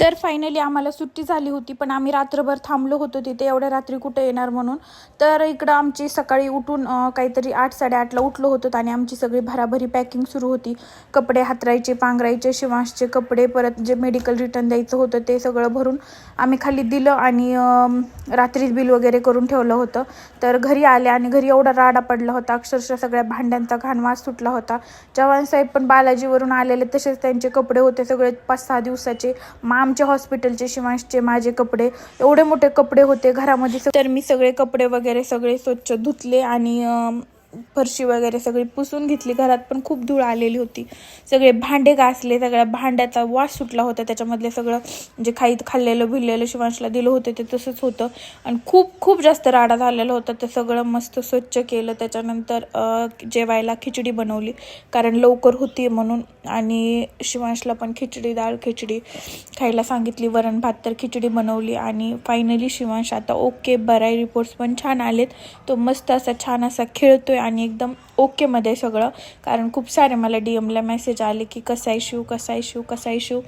तर फायनली आम्हाला सुट्टी झाली होती पण आम्ही रात्रभर थांबलो होतो तिथे. एवढ्या रात्री कुठे येणार म्हणून? तर इकडं आमची सकाळी उठून काहीतरी आठ साडेआठला उठलो होतो आणि आमची सगळी भराभरी पॅकिंग सुरू होती. कपडे हातरायचे पांघरायचे शिवांशचे कपडे परत जे मेडिकल रिटर्न द्यायचं होतं ते सगळं भरून आम्ही खाली दिलं आणि रात्रीच बिल वगैरे करून ठेवलं होतं. तर घरी आले आणि घरी एवढा राडा पडला होता. अक्षरशः सगळ्या भांड्यांचा घाण वास सुटला होता. जवान साहेब पण बालाजीवरून आलेले तसेच त्यांचे कपडे होते सगळे पाच सहा दिवसाचे. माम आमच्या हॉस्पिटलचे शिवांशचे माझे कपडे एवढे मोठे कपडे होते घरामध्ये. तर मी सगळे कपडे वगैरे सगळे स्वच्छ धुतले आणि फरशी वगैरे सगळी पुसून घेतली. घरात पण खूप धूळ आलेली होती. सगळे भांडे घासले. सगळ्या भांड्याचा वास सुटला होता. त्याच्यामधले सगळं जे खाईत खाल्लेलं भिल्लेलं शिवांशला दिलं होतं ते तसंच होतं. आणि खूप खूप जास्त राडा झालेला होता. ते सगळं मस्त स्वच्छ केलं. त्याच्यानंतर जेवायला खिचडी बनवली. कारण लवकर होती म्हणून. आणि शिवांशला पण खिचडी डाळ खिचडी खायला सांगितली. वरण भात तर खिचडी बनवली. आणि फायनली शिवांश आता ओके बराय रिपोर्ट्स पण छान आलेत. तो मस्त असा छान असा खेळतोय. आणि एकदम ओकेमध्ये सगळं. कारण खूप सारे मला डी एमला मेसेज आले की कसा इश्यू कसा इश्यू कसा इश्यू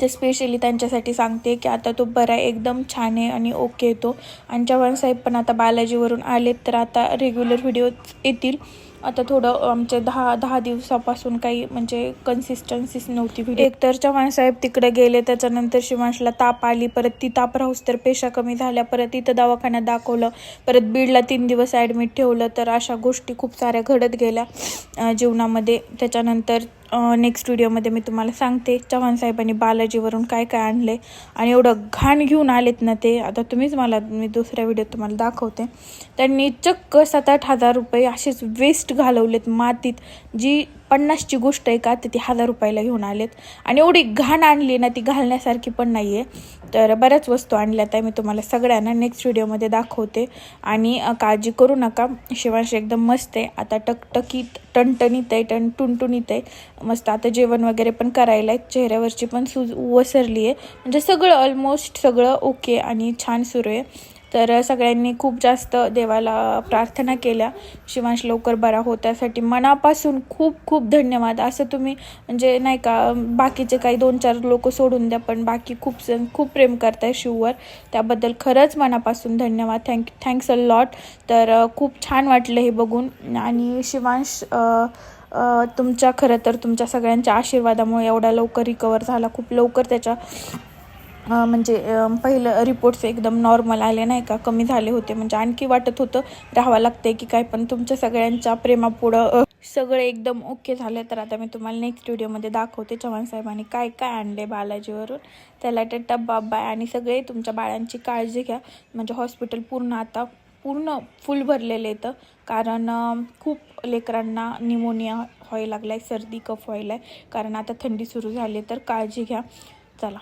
ते स्पेशली त्यांच्यासाठी सांगते की आता तो बरा आहे एकदम छान आहे आणि ओके येतो आणि चव्हाण साहेब पण आता बालाजीवरून आलेत तर आता रेग्युलर व्हिडिओ येतील. आता थोडं आमचे दहा दहा दिवसापासून काही म्हणजे कन्सिस्टन्सीच नव्हती व्हिडिओ एकतर चव्हाण साहेब तिकडे गेले त्याच्यानंतर शिवांशला ताप आली परत ती ताप राहूस तर पेशा कमी झाल्या परत इथं दवाखान्यात दाखवलं परत बीडला तीन दिवस ॲडमिट ठेवलं तर अशा गोष्टी खूप साऱ्या घडत गेल्या जीवनामध्ये. त्याच्यानंतर नेक्स्ट व्हिडिओमध्ये मी तुम्हाला सांगते चव्हाण साहेबांनी बालाजीवरून काय काय आणले आणि एवढं घाण घेऊन आलेत ना ते आता तुम्हीच मला मी दुसऱ्या व्हिडिओत तुम्हाला दाखवते. त्यांनी चक्क सात आठ हजार रुपये असेच वेस्ट घालवलेत मातीत जी पन्नासची गोष्ट आहे का तर ती हजार रुपयाला घेऊन आलेत. आणि एवढी घाण आणली ना ती घालण्यासारखी पण नाही आहे तर बऱ्याच वस्तू आणल्यात आहे मी तुम्हाला सगळ्यांना नेक्स्ट व्हिडिओमध्ये दाखवते. आणि काळजी करू नका. शिवांश एकदम मस्त आहे. आता टकटकीत टणटणीत आहे टण टुणटुणीत आहे. मस्त आता जेवण वगैरे पण करायला आहे चेहऱ्यावरची पण सूज वसरली आहे. म्हणजे सगळं ऑलमोस्ट सगळं ओके आणि छान सुरू आहे. तर सगळ्यांनी खूप जास्त देवाला प्रार्थना केल्या. शिवांश लवकर बरा हो त्यासाठी मनापासून खूप खूप धन्यवाद. असं तुम्ही म्हणजे नाही का बाकीचे काही दोन चार लोक सोडून द्या पण बाकी खूप जण खूप प्रेम करताय शिववर. त्याबद्दल खरंच मनापासून धन्यवाद. थँक थँक्स अ लॉट तर खूप छान वाटलं हे बघून. आणि शिवांश तुमच्या खरं तर तुमच्या सगळ्यांच्या आशीर्वादामुळे एवढा लवकर रिकवर झाला. खूप लवकर त्याच्या म्हणजे पहिलं रिपोर्ट्स एकदम नॉर्मल आले नाही का? कमी झाले होते. म्हणजे आणखी वाटत होतं राहावं लागते की काय पण तुमच्या सगळ्यांच्या प्रेमापुढं सगळे एकदम ओके झाले. तर आता मी तुम्हाला नेक्स्ट व्हिडिओमध्ये दाखवते चव्हाण साहेबांनी काय काय आणले बालाजीवरून. त्याला टट्टा बाय आणि सगळे तुमच्या बाळांची काळजी घ्या. म्हणजे हॉस्पिटल पूर्ण आता पूर्ण फुल भरलेले येतं कारण खूप लेकरांना निमोनिया व्हायला लागला आहे सर्दी कफ व्हायला आहे कारण आता थंडी सुरू झाली तर काळजी घ्या. चला.